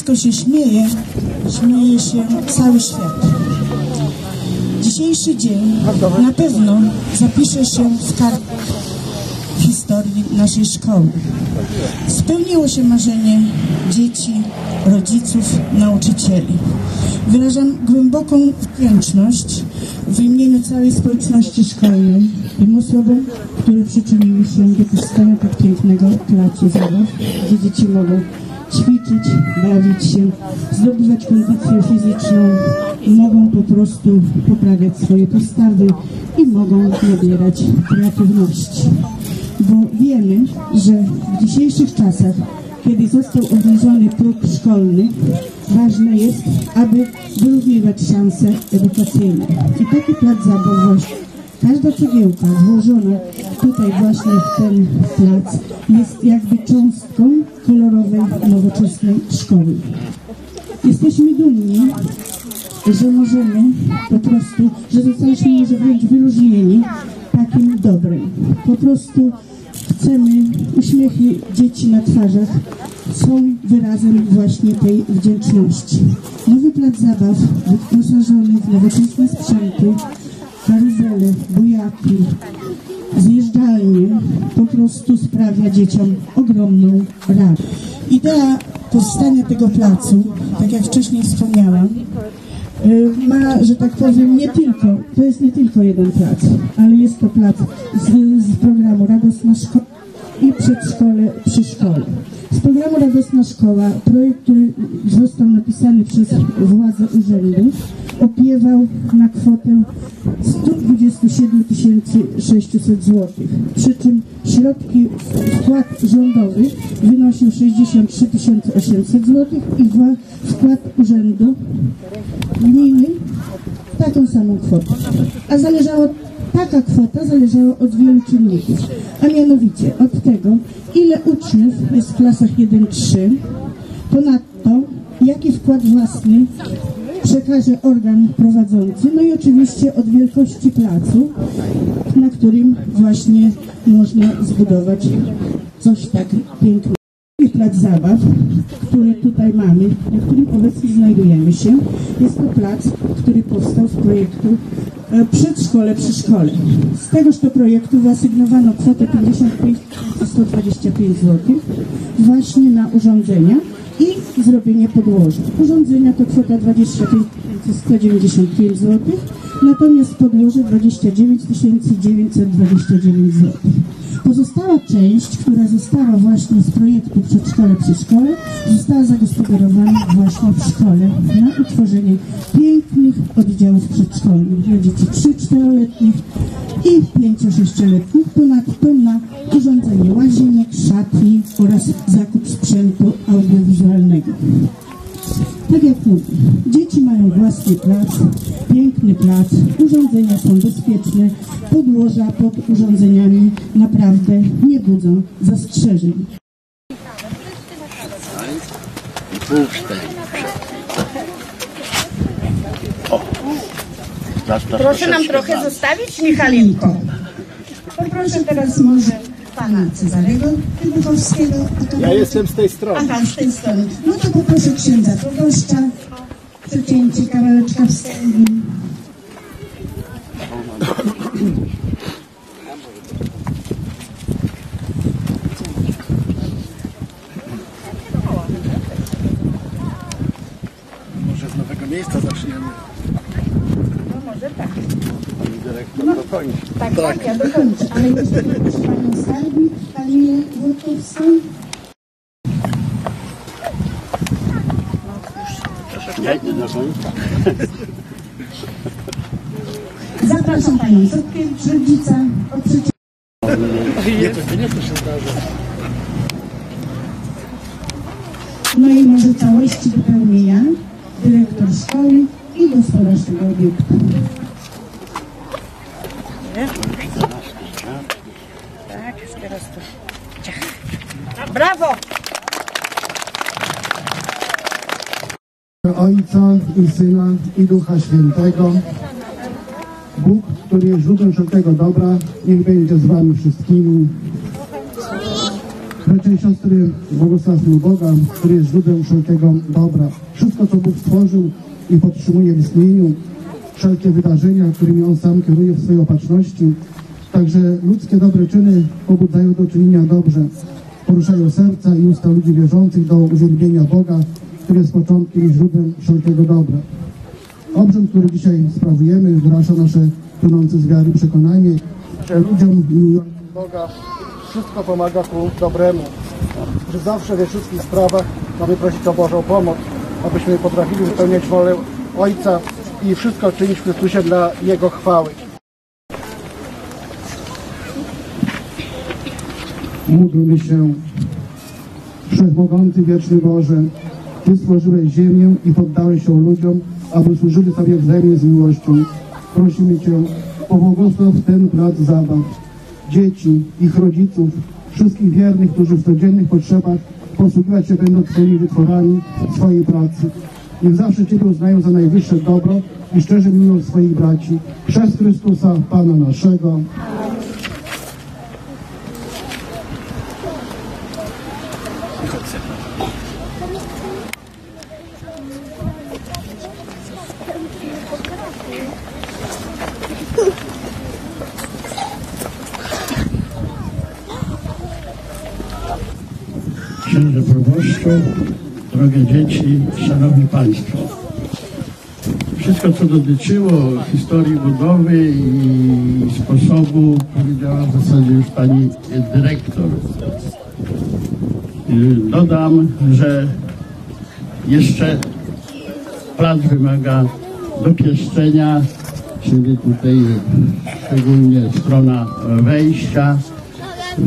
dziecko się śmieje, śmieje się cały świat. Dzisiejszy dzień na pewno zapisze się w kartach historii naszej szkoły. Spełniło się marzenie dzieci, rodziców, nauczycieli. Wyrażam głęboką wdzięczność w imieniu całej społeczności szkolnej tym osobom, które przyczyniły się do powstania tak pięknego placu zabaw, gdzie dzieci mogą ćwiczyć, bawić się, zdobywać kondycję fizyczną, mogą po prostu poprawiać swoje postawy i mogą nabierać kreatywności. Bo wiemy, że w dzisiejszych czasach, kiedy został obniżony próg szkolny, ważne jest, aby wyrównywać szanse edukacyjne. I taki plac zabaw właśnie Każda cegiełka włożona tutaj właśnie w ten plac jest jakby cząstką kolorowej, nowoczesnej szkoły. Jesteśmy dumni, że możemy po prostu, że zostaliśmy może wręcz wyróżnieni takim dobrem. Po prostu chcemy, uśmiechy dzieci na twarzach są wyrazem właśnie tej wdzięczności. Nowy plac zabaw wyposażony w nowoczesne sprzęty, karuzele, bujaki, zjeżdżalnie po prostu sprawia dzieciom ogromną radość. Idea powstania tego placu, tak jak wcześniej wspomniałam, y, ma, że tak powiem, nie tylko, to jest nie tylko jeden plac, ale jest to plac z, z programu Radosna Szkoła i przedszkole przy szkole. Z programu Radosna Szkoła projekt, który został napisany przez władze urzędu, opiewał na kwotę 127 600 zł. Przy czym środki, wkład rządowy wynosił 63 800 zł i wkład urzędu gminy taką samą kwotę. A zależało Taka kwota zależała od wielu czynników, a mianowicie od tego, ile uczniów jest w klasach 1-3, ponadto jaki wkład własny przekaże organ prowadzący, no i oczywiście od wielkości placu, na którym właśnie można zbudować coś tak pięknego. Plac zabaw, który tutaj mamy, na którym obecnie znajdujemy się, jest to plac, który powstał z projektu e, przedszkole przy szkole. Z tegoż to projektu wyasygnowano kwotę 55 125 zł właśnie na urządzenia i zrobienie podłoża. Urządzenia to kwota 25 195 zł, natomiast podłoże 29 929 zł. Pozostała część, która została właśnie z projektu Przedszkole przy szkole, została zagospodarowana właśnie w szkole na utworzenie pięknych oddziałów przedszkolnych dla dzieci 3-4-letnich i 5-6-letnich, ponadto na urządzenie łazienek, szatni oraz zakup sprzętu audiowizualnego. Tak jak mówię, dzieci mają własny plac, piękny plac, urządzenia są bezpieczne, podłoża pod urządzeniami naprawdę nie budzą zastrzeżeń. Proszę nam trochę zostawić, Michalinko. Poproszę teraz może pana Cezarego Wybuchowskiego. Ja jestem z tej strony. A pan z tej strony. No to poproszę księdza proboszcza. Przecięcie kawałeczka wstępu. Może z nowego miejsca zaczniemy. No może tak. Pani dyrektor dokończy. Tak, ja Dokończę, ale proszę panią skarbnik, Halinę Wódkowską. Ja idę do końca. Zapraszam panią Zotkiewicz, rodzica od przeciw... Nie, to nie to się zdarza. No i może całości wypełnienia dyrektor szkoły i gospodarz tego obiektu. Tak, teraz. Brawo! Ojca i Syna i Ducha Świętego. Bóg, który jest źródłem wszelkiego dobra, niech będzie z wami wszystkimi. Bracia i siostry, błogosławmy Boga, który jest źródłem wszelkiego dobra. Wszystko, co Bóg stworzył i podtrzymuje w istnieniu, wszelkie wydarzenia, którymi On sam kieruje w swojej opatrzności, także ludzkie dobre czyny pobudzają do czynienia dobrze, poruszają serca i usta ludzi wierzących do uwielbienia Boga, który jest początkiem i źródłem wszelkiego dobra. Obrzęd, który dzisiaj sprawujemy, wyraża nasze płynące z wiary przekonanie, że ludziom Boga wszystko pomaga ku dobremu. Że zawsze we wszystkich sprawach mamy prosić o Bożą pomoc, abyśmy potrafili wypełniać wolę Ojca i wszystko czynić w Chrystusie dla Jego chwały. Módlmy się, Wszechmogący Wieczny Boże, Ty stworzyłeś ziemię i poddałeś ją ludziom, aby służyli sobie wzajemnie z miłością. Prosimy Cię, pobłogosław ten plac zabaw, dzieci, ich rodziców, wszystkich wiernych, którzy w codziennych potrzebach posługiwać się będą Twoimi wytworami swojej pracy. Niech zawsze Ciebie uznają za najwyższe dobro i szczerze miłują swoich braci. Przez Chrystusa, Pana naszego. Dzieci, szanowni państwo. Wszystko, co dotyczyło historii budowy i sposobu, powiedziała w zasadzie już pani dyrektor. Y, Dodam, że jeszcze plac wymaga dopieszczenia, czyli tutaj szczególnie strona wejścia,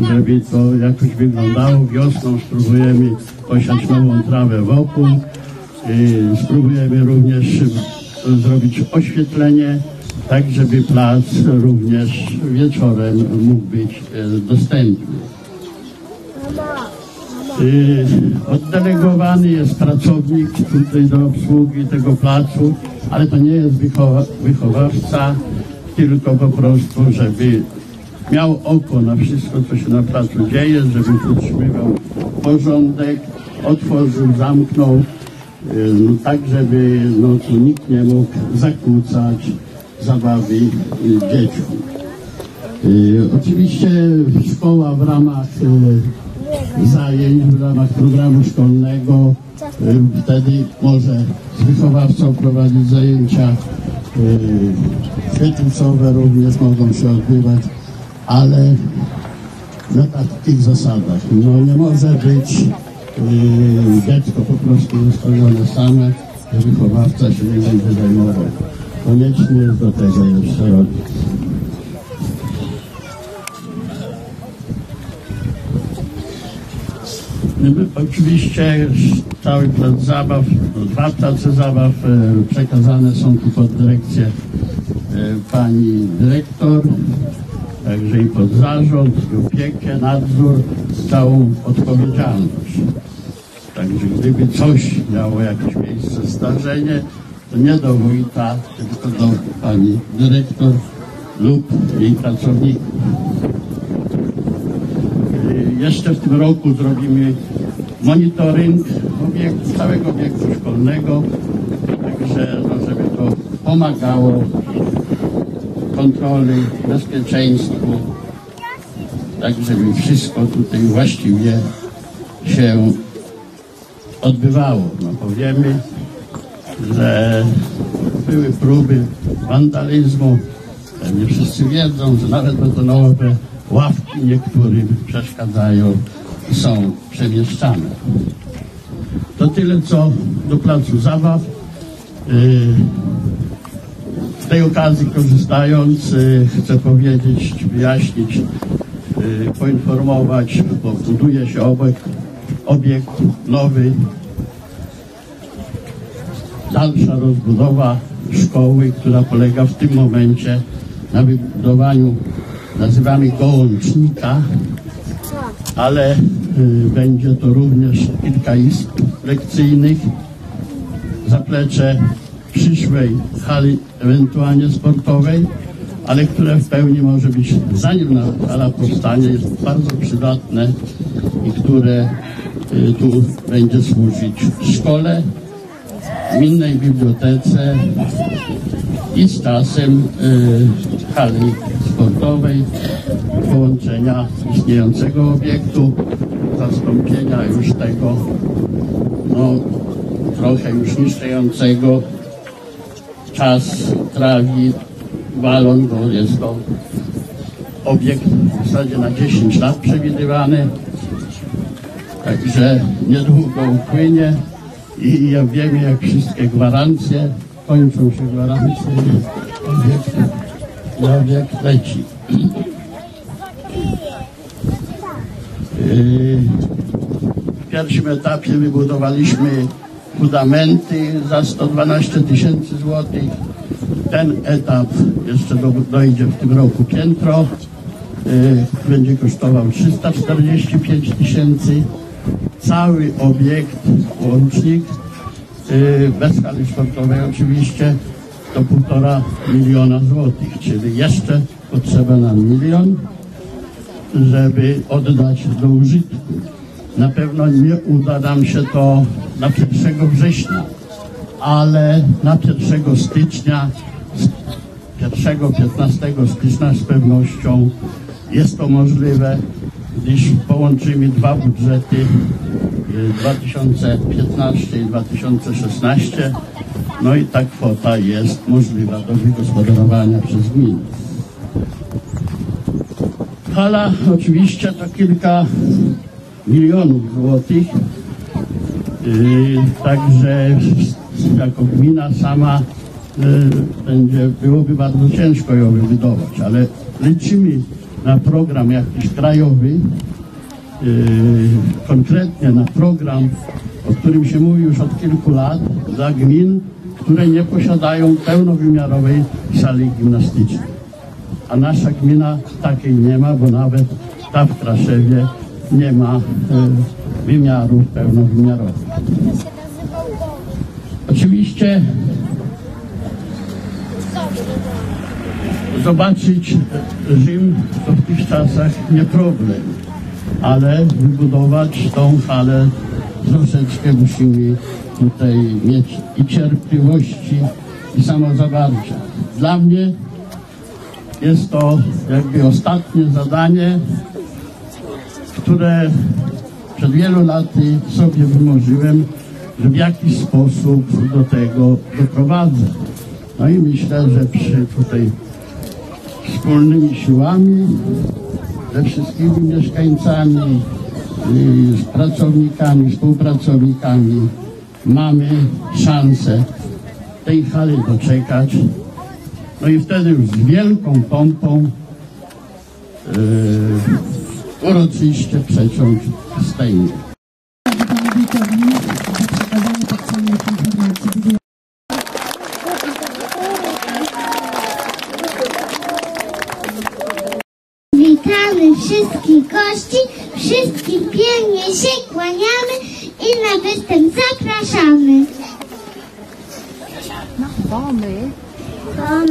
żeby to jakoś wyglądało. Wiosną spróbujemy posiać nową trawę wokół. Yy, Spróbujemy również yy, zrobić oświetlenie, tak żeby plac również wieczorem mógł być yy, dostępny. Oddelegowany jest pracownik tutaj do obsługi tego placu, ale to nie jest wychowa- wychowawca, tylko po prostu, żeby miał oko na wszystko, co się na placu dzieje, żeby utrzymywał porządek, otworzył, zamknął, yy, no, tak żeby no, tu nikt nie mógł zakłócać zabawy yy, dzieciom. Yy, Oczywiście szkoła w ramach zajęć, w ramach programu szkolnego wtedy może z wychowawcą prowadzić zajęcia świetlicowe również mogą się odbywać, ale na takich zasadach. No nie może być yy, dziecko po prostu zostawione same, że wychowawca się nie będzie zajmował. Koniecznie jest do tego jeszcze rodzic. My Oczywiście cały plac zabaw, no, dwa place zabaw e, przekazane są tu pod dyrekcję e, pani dyrektor, także i pod zarząd, i opiekę, nadzór, całą odpowiedzialność. Także gdyby coś miało jakieś miejsce, zdarzenie, to nie do wójta, tylko do pani dyrektor lub jej pracowników. Y, Jeszcze w tym roku zrobimy monitoring obiektu, całego obiektu szkolnego, także no, żeby to pomagało kontroli, bezpieczeństwu, tak żeby wszystko tutaj właściwie się odbywało. No powiemy, że były próby wandalizmu. Pewnie wszyscy wiedzą, że nawet betonowe ławki niektórym przeszkadzają, są przemieszczane. To tyle co do placu zabaw. Yy, Z tej okazji korzystając yy, chcę powiedzieć, wyjaśnić, yy, poinformować, bo buduje się obok obiekt nowy. Dalsza rozbudowa szkoły, która polega w tym momencie na wybudowaniu, nazywamy go łącznika, ale y, będzie to również kilka izb lekcyjnych, zaplecze przyszłej hali ewentualnie sportowej, ale które w pełni może być, zanim hala powstanie, jest bardzo przydatne i które y, tu będzie służyć szkole, gminnej bibliotece i z czasem y, hali sportowej, połączenia istniejącego obiektu, zastąpienia już tego no, trochę już niszczącego czas trawi balon, bo jest to obiekt w zasadzie na 10 lat przewidywany. Także niedługo upłynie i ja wiem, jak wszystkie gwarancje kończą się gwarancje obiekt, i obiekt leci. Yy, W pierwszym etapie wybudowaliśmy fundamenty za 112 tysięcy złotych. Ten etap jeszcze do, dojdzie w tym roku piętro. Yy, Będzie kosztował 345 tysięcy. Cały obiekt, łącznik, yy, bez hali sportowej oczywiście, to półtora miliona złotych, czyli jeszcze potrzeba nam milion żeby oddać do użytku. Na pewno nie uda nam się to na 1 września, ale na 1 stycznia, 1-15 stycznia z pewnością jest to możliwe, gdyż połączymy dwa budżety y, 2015 i 2016, no i ta kwota jest możliwa do wygospodarowania przez gminę. Hala oczywiście to kilka milionów złotych. Yy, także jako gmina sama yy, będzie, byłoby bardzo ciężko ją wybudować, ale liczymy na program jakiś krajowy, yy, konkretnie na program, o którym się mówi już od kilku lat dla gmin, które nie posiadają pełnowymiarowej sali gimnastycznej a nasza gmina takiej nie ma, bo nawet ta w Kraszewie nie ma e, wymiarów pełnowymiarowych. Oczywiście zobaczyć Rzym to w tych czasach nie problem, ale wybudować tą halę troszeczkę musimy tutaj mieć i cierpliwości i samozawarcia. Dla mnie jest to jakby ostatnie zadanie, które przed wielu laty sobie wymarzyłem, że w jakiś sposób do tego doprowadzę. No i myślę, że przy tutaj wspólnymi siłami, ze wszystkimi mieszkańcami, z pracownikami, współpracownikami mamy szansę tej hali doczekać. No i wtedy już z wielką pompą yy, uroczyście przeciąć informacji. Witamy wszystkich gości, wszystkim pięknie się kłaniamy i na występ zapraszamy. Bo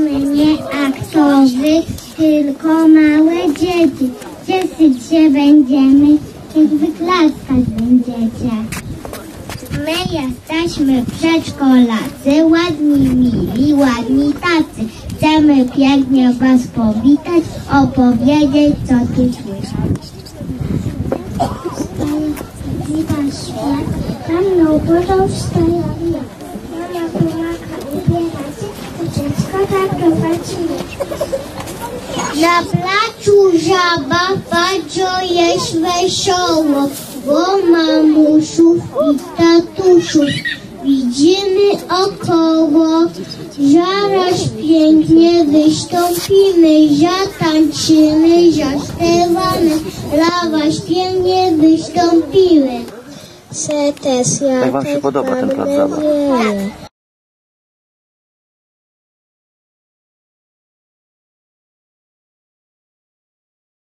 my nie aktorzy, tylko małe dzieci. Cieszyć się będziemy, jak wyklaskać będziecie. My jesteśmy przedszkolacy, ładni, mili, ładni tacy. Chcemy pięknie Was powitać, opowiedzieć, co tu słychać. Witam świat, tam mną górą wstaje Mama pomaga ubierać, to przedszkola prowadzi. Na placu żaba bardzo jest wesoło, bo mamuszów i tatuszów widzimy około. Zaraz pięknie wystąpimy, zatańczymy, zaśpiewamy, dla was pięknie wystąpimy. Se też ja Jak wam się podoba ten plac zabaw?